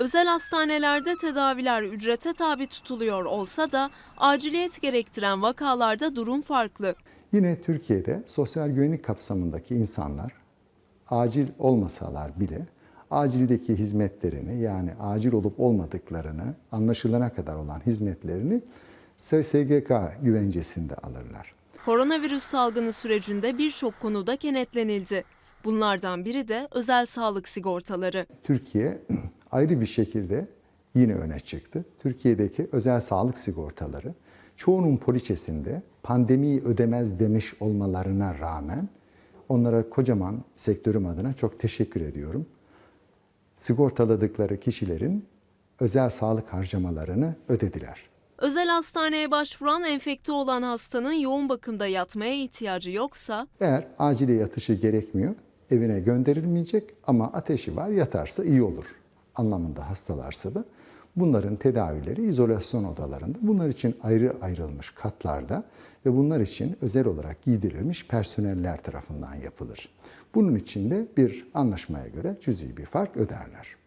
Özel hastanelerde tedaviler ücrete tabi tutuluyor olsa da aciliyet gerektiren vakalarda durum farklı. Yine Türkiye'de sosyal güvenlik kapsamındaki insanlar acil olmasalar bile acildeki hizmetlerini yani acil olup olmadıklarını anlaşılana kadar olan hizmetlerini SGK güvencesinde alırlar. Koronavirüs salgını sürecinde birçok konuda kenetlenildi. Bunlardan biri de özel sağlık sigortaları. Türkiye ayrı bir şekilde yine öne çıktı. Türkiye'deki özel sağlık sigortaları çoğunun poliçesinde pandemiyi ödemez demiş olmalarına rağmen onlara kocaman sektörüm adına çok teşekkür ediyorum. Sigortaladıkları kişilerin özel sağlık harcamalarını ödediler. Özel hastaneye başvuran enfekte olan hastanın yoğun bakımda yatmaya ihtiyacı yoksa Eğer acile yatışı gerekmiyor, evine gönderilmeyecek ama ateşi var yatarsa iyi olur anlamında hastalarsa da bunların tedavileri izolasyon odalarında, bunlar için ayrı ayrılmış katlarda ve bunlar için özel olarak giydirilmiş personeller tarafından yapılır. Bunun için de bir anlaşmaya göre cüzi bir fark öderler.